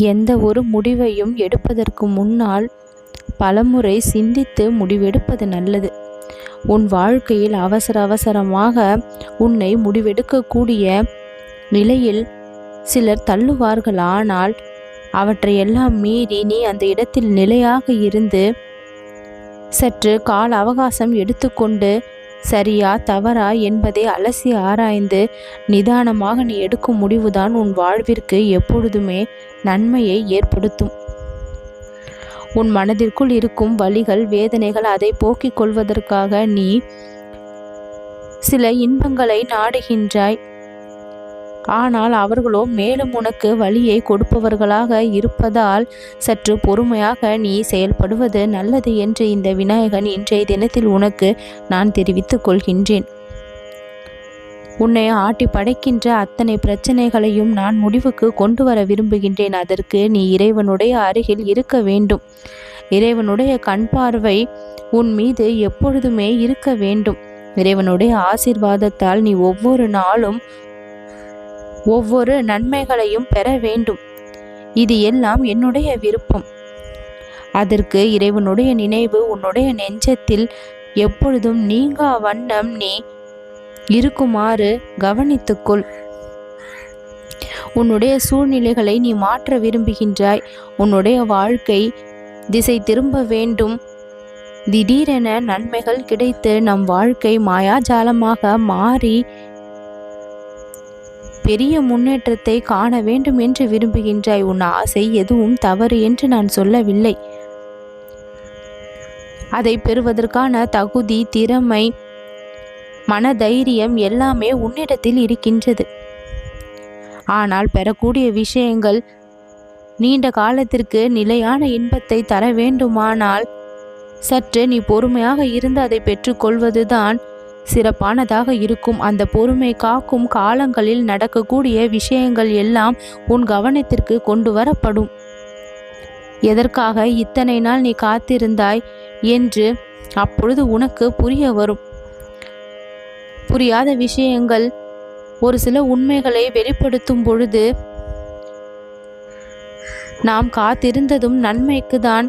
எந்த ஒரு முடிவையும் எடுப்பதற்கு முன்னால் பலமுறை சிந்தித்து முடிவெடுப்பது நல்லது. உன் வாழ்க்கையில் அவசர அவசரமாக உன்னை முடிவெடுக்கக்கூடிய நிலையில் சிலர் தள்ளுவார்கள் ஆனால் அவற்றையெல்லாம் மீறி நீ அந்த இடத்தில் நிலையாக இருந்து சற்று கால அவகாசம் எடுத்துக்கொண்டு சரியா தவறா என்பதை அலசி ஆராய்ந்து நிதானமாக நீ எடுக்கும் முடிவுதான் உன் வாழ்விற்கு எப்பொழுதுமே நன்மையை ஏற்படுத்தும். உன் மனதிற்குள் இருக்கும் வழிகள் வேதனைகள் அதை போக்கிக் கொள்வதற்காக நீ சில இன்பங்களை நாடுகின்றாய். ஆனால் அவர்களோ மேலும் உனக்கு வழியை கொடுப்பவர்களாக இருப்பதால் சற்று பொறுமையாக நீ செயல்படுவது நல்லது என்று இந்த விநாயகன் இன்றைய தினத்தில் உனக்கு நான் தெரிவித்துக் கொள்கின்றேன். உன்னை ஆட்டி படைக்கின்ற அத்தனை பிரச்சனைகளையும் நான் முடிவுக்கு கொண்டு வர விரும்புகின்றேன். அதற்கு நீ இறைவனுடைய அருகில் இருக்க வேண்டும். இறைவனுடைய கண் பார்வை உன் மீது எப்பொழுதுமே இருக்க வேண்டும். இறைவனுடைய ஆசிர்வாதத்தால் நீ ஒவ்வொரு நாளும் ஒவ்வொரு நன்மைகளையும் பெற வேண்டும். இது எல்லாம் என்னுடைய விருப்பம். அதற்கு இறைவனுடைய நினைவு உன்னுடைய நெஞ்சத்தில் எப்பொழுதும் நீங்கா வண்ணம் நீ இருக்குமாறு கவனித்துக்கொள். உன்னுடைய சூழ்நிலைகளை நீ மாற்ற விரும்புகின்றாய். உன்னுடைய வாழ்க்கை திசை திரும்ப வேண்டும். திடீரென நன்மைகள் கிடைத்து நம் வாழ்க்கை மாயாஜாலமாக மாறி பெரிய முன்னேற்றத்தை காண வேண்டும் என்று விரும்புகின்றாய். உன் ஆசை எதுவும் தவறு என்று நான் சொல்லவில்லை. அதை பெறுவதற்கான தகுதி திறமை மன தைரியம் எல்லாமே உன்னிடத்தில் இருக்கின்றது. ஆனால் பெறக்கூடிய விஷயங்கள் நீண்ட காலத்திற்கு நிலையான இன்பத்தை தர வேண்டுமானால் சற்று நீ பொறுமையாக இருந்து அதை பெற்றுக்கொள்வதுதான் சிறப்பானதாக இருக்கும். அந்த பொறுமை காக்கும் காலங்களில் நடக்கக்கூடிய விஷயங்கள் எல்லாம் உன் கவனத்திற்கு கொண்டு வரப்படும். எதற்காக இத்தனை நாள் நீ காத்திருந்தாய் என்று அப்பொழுது உனக்கு புரிய வரும். புரியாத விஷயங்கள் ஒரு சில உண்மைகளை வெளிப்படுத்தும் பொழுது நாம் காத்திருந்ததும் நன்மைக்கு தான்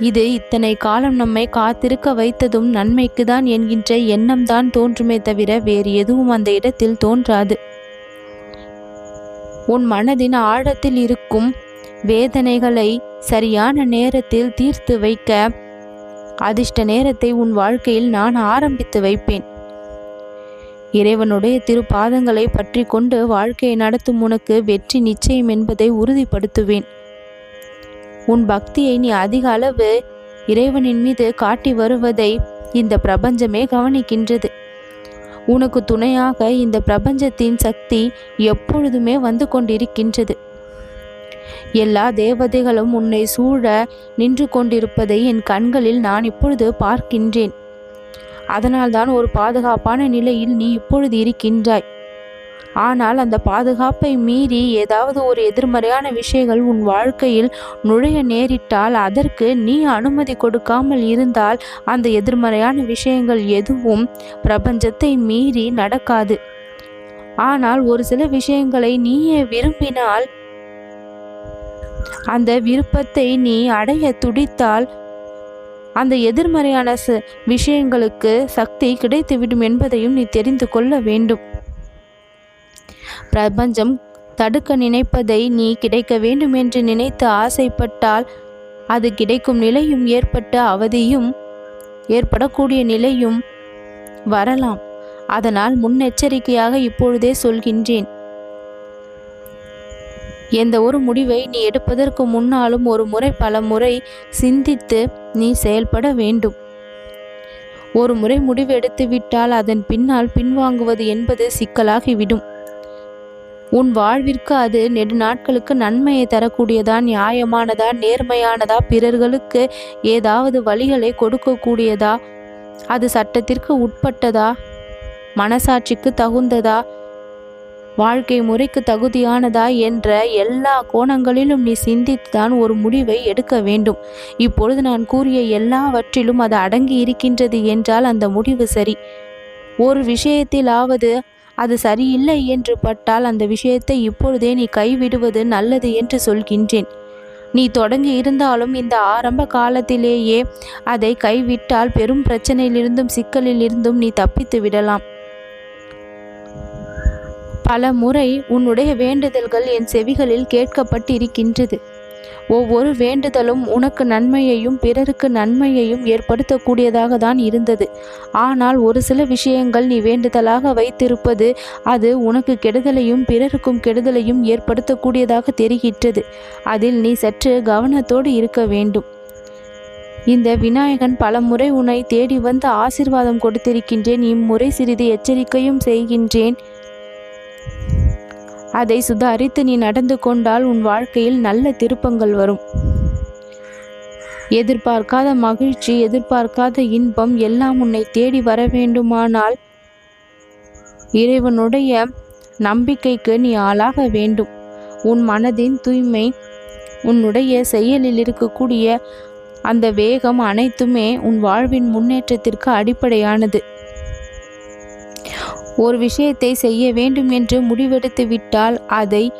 இது இத்தனை காலம் நம்மை காத்திருக்க வைத்ததும் நன்மைக்கு தான் என்கின்ற எண்ணம் தான் தோன்றுமே தவிர வேறு எதுவும் அந்த இடத்தில் தோன்றாது. உன் மனதின் ஆழத்தில் இருக்கும் வேதனைகளை சரியான நேரத்தில் தீர்த்து வைக்க அதிர்ஷ்ட நேரத்தை உன் வாழ்க்கையில் நான் ஆரம்பித்து வைப்பேன். இறைவனுடைய திருப்பாதங்களை பற்றி கொண்டு வாழ்க்கையை நடத்தும் உனக்கு வெற்றி நிச்சயம் என்பதை உறுதிப்படுத்துவேன். உன் பக்தியை நீ அதிக அளவு இறைவனின் மீது காட்டி வருவதை இந்த பிரபஞ்சமே கவனிக்கின்றது. உனக்கு துணையாக இந்த பிரபஞ்சத்தின் சக்தி எப்பொழுதுமே வந்து கொண்டிருக்கின்றது. எல்லா தேவதைகளும் உன்னை சூழ நின்று கொண்டிருப்பதை என் கண்களில் நான் இப்பொழுது பார்க்கின்றேன். அதனால்தான் ஒரு பாதுகாப்பான நிலையில் நீ இப்பொழுது இருக்கின்றாய். ஆனால் அந்த பாதுகாப்பை மீறி ஏதாவது ஒரு எதிர்மறையான விஷயங்கள் உன் வாழ்க்கையில் நுழைய நேரிட்டால் அதற்கு நீ அனுமதி கொடுக்காமல் இருந்தால் அந்த எதிர்மறையான விஷயங்கள் எதுவும் பிரபஞ்சத்தை மீறி நடக்காது. ஆனால் ஒரு சில விஷயங்களை நீயே விரும்பினால் அந்த விருப்பத்தை நீ அடைய துடித்தால் அந்த எதிர்மறையான விஷயங்களுக்கு சக்தி கிடைத்துவிடும் என்பதையும் நீ தெரிந்து கொள்ள வேண்டும். பிரபஞ்சம் தடுக்க நினைப்பதை நீ கிடைக்க வேண்டும் என்று நினைத்து ஆசைப்பட்டால் அது கிடைக்கும் நிலையும் ஏற்பட்ட அவதியும் ஏற்படக்கூடிய நிலையும் வரலாம். அதனால் முன்னெச்சரிக்கையாக இப்பொழுதே சொல்கின்றேன். எந்த ஒரு முடிவை நீ எடுப்பதற்கு முன்னாலும் ஒரு முறை பல முறை சிந்தித்து நீ செயல்பட வேண்டும். ஒரு முறை முடிவு எடுத்துவிட்டால் அதன் பின்னால் பின்வாங்குவது என்பது சிக்கலாகிவிடும். உன் வாழ்விற்கு அது நெடுநாட்களுக்கு நன்மையை தரக்கூடியதா நியாயமானதா நேர்மையானதா பிறர்களுக்கு ஏதாவது வழிகளை கொடுக்கக்கூடியதா அது சட்டத்திற்கு உட்பட்டதா மனசாட்சிக்கு தகுந்ததா வாழ்க்கை முறைக்கு தகுதியானதா என்ற எல்லா கோணங்களிலும் நீ சிந்தித்துதான் ஒரு முடிவை எடுக்க வேண்டும். இப்பொழுது நான் கூறிய எல்லாவற்றிலும் அது அடங்கி இருக்கின்றது என்றால் அந்த முடிவு சரி. ஒரு விஷயத்திலாவது அது சரியில்லை என்று பட்டால் அந்த விஷயத்தை இப்பொழுதே நீ கைவிடுவது நல்லது என்று சொல்கின்றேன். நீ தொடங்கி இருந்தாலும் இந்த ஆரம்ப காலத்திலேயே அதை கைவிட்டால் பெரும் பிரச்சனையிலிருந்தும் சிக்கலிலிருந்தும் நீ தப்பித்து விடலாம். பல முறை உன்னுடைய வேண்டுதல்கள் என் செவிகளில் கேட்கப்பட்டிருக்கின்றது. ஒவ்வொரு வேண்டுதலும் உனக்கு நன்மையையும் பிறருக்கு நன்மையையும் ஏற்படுத்தக்கூடியதாக தான் இருந்தது. ஆனால் ஒரு சில விஷயங்கள் நீ வேண்டுதலாக வைத்திருப்பது அது உனக்கு கெடுதலையும் பிறருக்கும் கெடுதலையும் ஏற்படுத்தக்கூடியதாக தெரிகின்றது. அதில் நீ சற்று கவனத்தோடு இருக்க வேண்டும். இந்த விநாயகன் பல முறை உன்னை தேடி வந்து ஆசிர்வாதம் கொடுத்திருக்கின்றேன். இம்முறை சிறிது எச்சரிக்கையும் செய்கின்றேன். அதை சுதாரித்து நீ நடந்து கொண்டால் உன் வாழ்க்கையில் நல்ல திருப்பங்கள் வரும். எதிர்பார்க்காத மகிழ்ச்சி எதிர்பார்க்காத இன்பம் எல்லாம் உன்னை தேடி வர வேண்டுமானால் இறைவனுடைய நம்பிக்கைக்கு நீ ஆளாக வேண்டும். உன் மனதின் தூய்மை உன்னுடைய செயலில் இருக்கக்கூடிய அந்த வேகம் அனைத்துமே உன் வாழ்வின் முன்னேற்றத்திற்கு அடிப்படையானது. ஒரு விஷயத்தை செய்ய வேண்டும் என்று முடிவெடுத்து விட்டால் அதை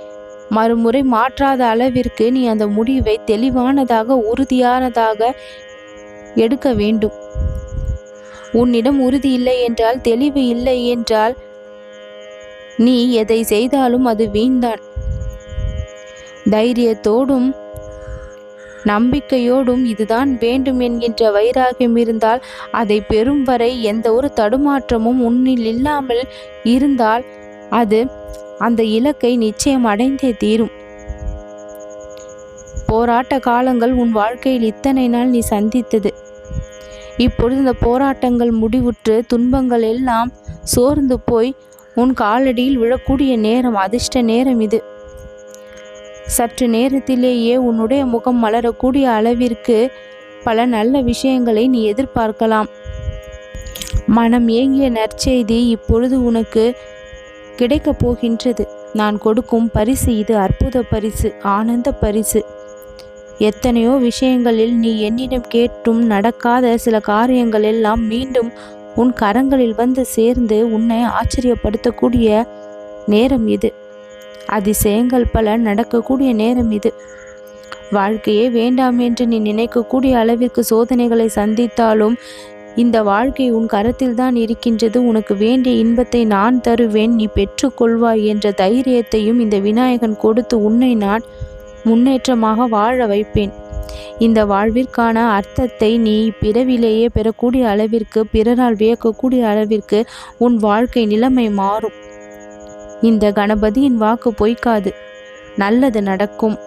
மறுமுறை மாற்றாத அளவிற்கு நீ அந்த முடிவை தெளிவானதாக உறுதியானதாக எடுக்க வேண்டும். உன்னிடம் உறுதி இல்லை என்றால் தெளிவு இல்லை என்றால் நீ எதை செய்தாலும் அது வீண்தான். தைரியத்தோடும் நம்பிக்கையோடும் இதுதான் வேண்டும் என்கின்ற வைராகியம் இருந்தால் அதை பெறும் வரை எந்த ஒரு தடுமாற்றமும் உன்னில் இல்லாமல் இருந்தால் அது அந்த இலக்கை நிச்சயம் அடைந்தே தீரும். போராட்ட காலங்கள் உன் வாழ்க்கையில் இத்தனை நாள் நீ சந்தித்தது. இப்பொழுது இந்த போராட்டங்கள் முடிவுற்று துன்பங்கள் எல்லாம் சோர்ந்து போய் உன் காலடியில் விழக்கூடிய நேரம் அதிர்ஷ்ட நேரம் இது. சற்று நேரத்திலேயே உன்னுடைய முகம் மலரக்கூடிய அளவிற்கு பல நல்ல விஷயங்களை நீ எதிர்பார்க்கலாம். மனம் ஏங்கிய நற்செய்தி இப்பொழுது உனக்கு கிடைக்கப் போகின்றது. நான் கொடுக்கும் பரிசு இது அற்புத பரிசு ஆனந்த பரிசு. எத்தனையோ விஷயங்களில் நீ என்னிடம் கேட்டும் நடக்காத சில காரியங்கள் எல்லாம் மீண்டும் உன் கரங்களில் வந்து சேர்ந்து உன்னை ஆச்சரியப்படுத்தக்கூடிய நேரம் இது. அதிசயங்கள் பல நடக்கக்கூடிய நேரம் இது. வாழ்க்கையே வேண்டாம் என்று நீ நினைக்கக்கூடிய அளவிற்கு சோதனைகளை சந்தித்தாலும் இந்த வாழ்க்கை உன் கரத்தில் தான் இருக்கின்றது. உனக்கு வேண்டிய இன்பத்தை நான் தருவேன். நீ பெற்றுக்கொள்வாய் என்ற தைரியத்தையும் இந்த விநாயகன் கொடுத்து உன்னை நான் முன்னேற்றமாக வாழ வைப்பேன். இந்த வாழ்விற்கான அர்த்தத்தை நீ பிறவிலேயே பெறக்கூடிய அளவிற்கு பிறரால் வியக்கக்கூடிய அளவிற்கு உன் வாழ்க்கை நிலைமை மாறும். இந்த கணபதியின் வாக்கு பொய்க்காது. நல்லது நடக்கும்.